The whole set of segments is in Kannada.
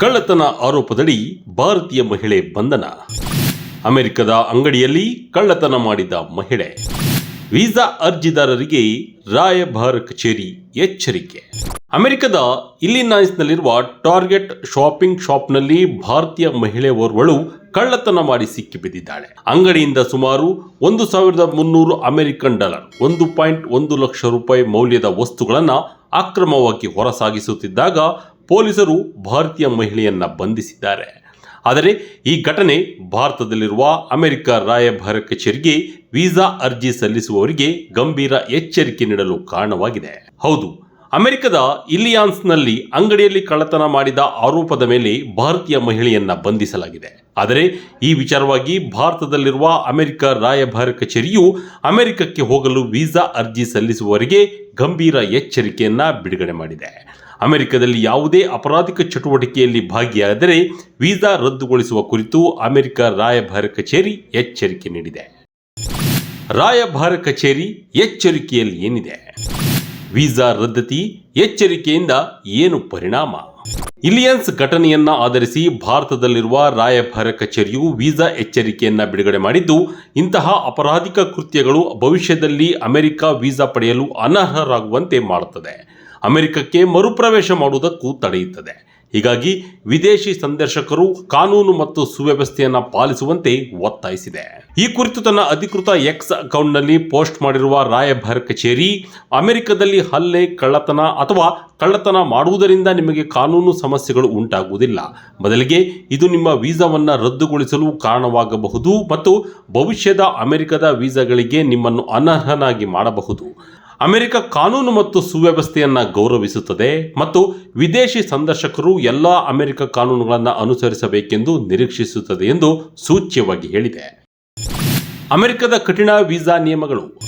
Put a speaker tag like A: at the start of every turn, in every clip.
A: ಕಳ್ಳತನ ಆರೋಪದಡಿ ಭಾರತೀಯ ಮಹಿಳೆ ಬಂಧನ. ಅಮೆರಿಕದ ಅಂಗಡಿಯಲ್ಲಿ ಕಳ್ಳತನ ಮಾಡಿದ ಮಹಿಳೆ. ವೀಸಾ ಅರ್ಜಿದಾರರಿಗೆ ರಾಯಭಾರ ಕಚೇರಿ ಎಚ್ಚರಿಕೆ. ಅಮೆರಿಕದ ಇಲ್ಲಿನಾಯ್ಸ್ನಲ್ಲಿರುವ ಟಾರ್ಗೆಟ್ ಶಾಪಿಂಗ್ ಶಾಪ್ನಲ್ಲಿ ಭಾರತೀಯ ಮಹಿಳೆ ಓರ್ವಳು ಕಳ್ಳತನ ಮಾಡಿ ಸಿಕ್ಕಿಬಿದ್ದಿದ್ದಾಳೆ. ಅಂಗಡಿಯಿಂದ ಸುಮಾರು ಒಂದು ಸಾವಿರದ ಮುನ್ನೂರು ಅಮೆರಿಕನ್ ಡಾಲರ್, ಒಂದು ಪಾಯಿಂಟ್ ಒಂದು ಲಕ್ಷ ರೂಪಾಯಿ ಮೌಲ್ಯದ ವಸ್ತುಗಳನ್ನು ಅಕ್ರಮವಾಗಿ ಹೊರಸಾಗಿಸುತ್ತಿದ್ದಾಗ ಪೊಲೀಸರು ಭಾರತೀಯ ಮಹಿಳೆಯನ್ನ ಬಂಧಿಸಿದ್ದಾರೆ. ಆದರೆ ಈ ಘಟನೆ ಭಾರತದಲ್ಲಿರುವ ಅಮೆರಿಕ ರಾಯಭಾರ ಕಚೇರಿಗೆ ವೀಸಾ ಅರ್ಜಿ ಸಲ್ಲಿಸುವವರಿಗೆ ಗಂಭೀರ ಎಚ್ಚರಿಕೆ ನೀಡಲು ಕಾರಣವಾಗಿದೆ. ಹೌದು, ಅಮೆರಿಕದ ಇಲಿಯಾನ್ಸ್ನಲ್ಲಿ ಅಂಗಡಿಯಲ್ಲಿ ಕಳ್ಳತನ ಮಾಡಿದ ಆರೋಪದ ಮೇಲೆ ಭಾರತೀಯ ಮಹಿಳೆಯನ್ನ ಬಂಧಿಸಲಾಗಿದೆ. ಆದರೆ ಈ ವಿಚಾರವಾಗಿ ಭಾರತದಲ್ಲಿರುವ ಅಮೆರಿಕ ರಾಯಭಾರ ಕಚೇರಿಯು ಅಮೆರಿಕಕ್ಕೆ ಹೋಗಲು ವೀಸಾ ಅರ್ಜಿ ಸಲ್ಲಿಸುವವರಿಗೆ ಗಂಭೀರ ಎಚ್ಚರಿಕೆಯನ್ನ ಬಿಡುಗಡೆ ಮಾಡಿದೆ. ಅಮೆರಿಕದಲ್ಲಿ ಯಾವುದೇ ಅಪರಾಧಿಕ ಚಟುವಟಿಕೆಯಲ್ಲಿ ಭಾಗಿಯಾದರೆ ವೀಸಾ ರದ್ದುಗೊಳಿಸುವ ಕುರಿತು ಅಮೆರಿಕ ರಾಯಭಾರ ಕಚೇರಿ ಎಚ್ಚರಿಕೆ ನೀಡಿದೆ. ರಾಯಭಾರ ಕಚೇರಿ ಎಚ್ಚರಿಕೆಯಲ್ಲಿ ಏನಿದೆ? ವೀಸಾ ರದ್ದತಿ ಎಚ್ಚರಿಕೆಯಿಂದ ಏನು ಪರಿಣಾಮ? ಇಲಿಯನ್ಸ್ ಘಟನೆಯನ್ನ ಆಧರಿಸಿ ಭಾರತದಲ್ಲಿರುವ ರಾಯಭಾರ ಕಚೇರಿಯು ವೀಸಾ ಎಚ್ಚರಿಕೆಯನ್ನ ಬಿಡುಗಡೆ ಮಾಡಿದ್ದು, ಇಂತಹ ಅಪರಾಧಿಕ ಕೃತ್ಯಗಳು ಭವಿಷ್ಯದಲ್ಲಿ ಅಮೆರಿಕ ವೀಸಾ ಪಡೆಯಲು ಅನರ್ಹರಾಗುವಂತೆ ಮಾಡುತ್ತದೆ. ಅಮೆರಿಕಕ್ಕೆ ಮರುಪ್ರವೇಶ ಮಾಡುವುದಕ್ಕೂ ತಡೆಯುತ್ತದೆ. ಹೀಗಾಗಿ ವಿದೇಶಿ ಸಂದರ್ಶಕರು ಕಾನೂನು ಮತ್ತು ಸುವ್ಯವಸ್ಥೆಯನ್ನ ಪಾಲಿಸುವಂತೆ ಒತ್ತಾಯಿಸಿದೆ. ಈ ಕುರಿತು ತನ್ನ ಅಧಿಕೃತ ಎಕ್ಸ್ ಅಕೌಂಟ್ನಲ್ಲಿ ಪೋಸ್ಟ್ ಮಾಡಿರುವ ರಾಯಭಾರ ಕಚೇರಿ, ಅಮೆರಿಕದಲ್ಲಿ ಹಲ್ಲೆ, ಕಳ್ಳತನ ಅಥವಾ ಕಳ್ಳತನ ಮಾಡುವುದರಿಂದ ನಿಮಗೆ ಕಾನೂನು ಸಮಸ್ಯೆಗಳು ಉಂಟಾಗುವುದಿಲ್ಲ. ಬದಲಿಗೆ ಇದು ನಿಮ್ಮ ವೀಸಾವನ್ನು ರದ್ದುಗೊಳಿಸಲು ಕಾರಣವಾಗಬಹುದು ಮತ್ತು ಭವಿಷ್ಯದ ಅಮೆರಿಕದ ವೀಸಾಗಳಿಗೆ ನಿಮ್ಮನ್ನು ಅನರ್ಹನಾಗಿ ಮಾಡಬಹುದು. ಅಮೆರಿಕ ಕಾನೂನು ಮತ್ತು ಸುವ್ಯವಸ್ಥೆಯನ್ನು ಗೌರವಿಸುತ್ತದೆ ಮತ್ತು ವಿದೇಶಿ ಸಂದರ್ಶಕರು ಎಲ್ಲ ಅಮೆರಿಕ ಕಾನೂನುಗಳನ್ನು ಅನುಸರಿಸಬೇಕೆಂದು ನಿರೀಕ್ಷಿಸುತ್ತದೆ ಎಂದು ಸೂಚ್ಯವಾಗಿ ಹೇಳಿದೆ. ಅಮೆರಿಕದ ಕಠಿಣ ವೀಸಾ ನಿಯಮಗಳು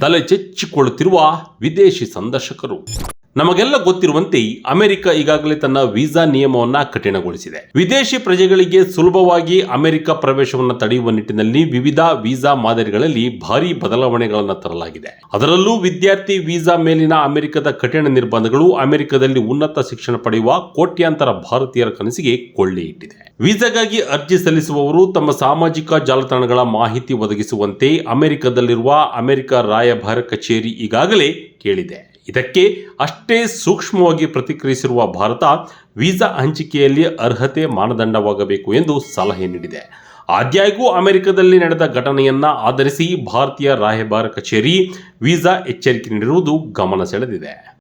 A: ತಲೆ ಚೆಚ್ಚಿಕೊಳ್ಳುತ್ತಿರುವ ವಿದೇಶಿ ಸಂದರ್ಶಕರು. ನಮಗೆಲ್ಲ ಗೊತ್ತಿರುವಂತೆ ಅಮೆರಿಕ ಈಗಾಗಲೇ ತನ್ನ ವೀಸಾ ನಿಯಮವನ್ನ ಕಠಿಣಗೊಳಿಸಿದೆ. ವಿದೇಶಿ ಪ್ರಜೆಗಳಿಗೆ ಸುಲಭವಾಗಿ ಅಮೆರಿಕ ಪ್ರವೇಶವನ್ನು ತಡೆಯುವ ನಿಟ್ಟಿನಲ್ಲಿ ವಿವಿಧ ವೀಸಾ ಮಾದರಿಗಳಲ್ಲಿ ಭಾರಿ ಬದಲಾವಣೆಗಳನ್ನು ತರಲಾಗಿದೆ. ಅದರಲ್ಲೂ ವಿದ್ಯಾರ್ಥಿ ವೀಸಾ ಮೇಲಿನ ಅಮೆರಿಕದ ಕಠಿಣ ನಿರ್ಬಂಧಗಳು ಅಮೆರಿಕದಲ್ಲಿ ಉನ್ನತ ಶಿಕ್ಷಣ ಪಡೆಯುವ ಕೋಟ್ಯಾಂತರ ಭಾರತೀಯರ ಕನಸಿಗೆ ಕೊಳ್ಳೆ ಇಟ್ಟಿದೆ. ವೀಸಾಗಾಗಿ ಅರ್ಜಿ ಸಲ್ಲಿಸುವವರು ತಮ್ಮ ಸಾಮಾಜಿಕ ಜಾಲತಾಣಗಳ ಮಾಹಿತಿ ಒದಗಿಸುವಂತೆ ಅಮೆರಿಕದಲ್ಲಿರುವ ಅಮೆರಿಕ ರಾಯಭಾರ ಕಚೇರಿ ಈಗಾಗಲೇ ಕೇಳಿದೆ. ಇದಕ್ಕೆ ಅಷ್ಟೇ ಸೂಕ್ಷ್ಮವಾಗಿ ಪ್ರತಿಕ್ರಿಯಿಸಿರುವ ಭಾರತ ವೀಸಾ ಹಂಚಿಕೆಯಲ್ಲಿ ಅರ್ಹತೆ ಮಾನದಂಡವಾಗಬೇಕು ಎಂದು ಸಲಹೆ ನೀಡಿದೆ. ಆದಾಗ್ಯೂ ಅಮೆರಿಕದಲ್ಲಿ ನಡೆದ ಘಟನೆಯನ್ನ ಆಧರಿಸಿ ಭಾರತೀಯ ರಾಯಭಾರ ಕಚೇರಿ ವೀಸಾ ಎಚ್ಚರಿಕೆ ನೀಡಿರುವುದು ಗಮನ ಸೆಳೆದಿದೆ.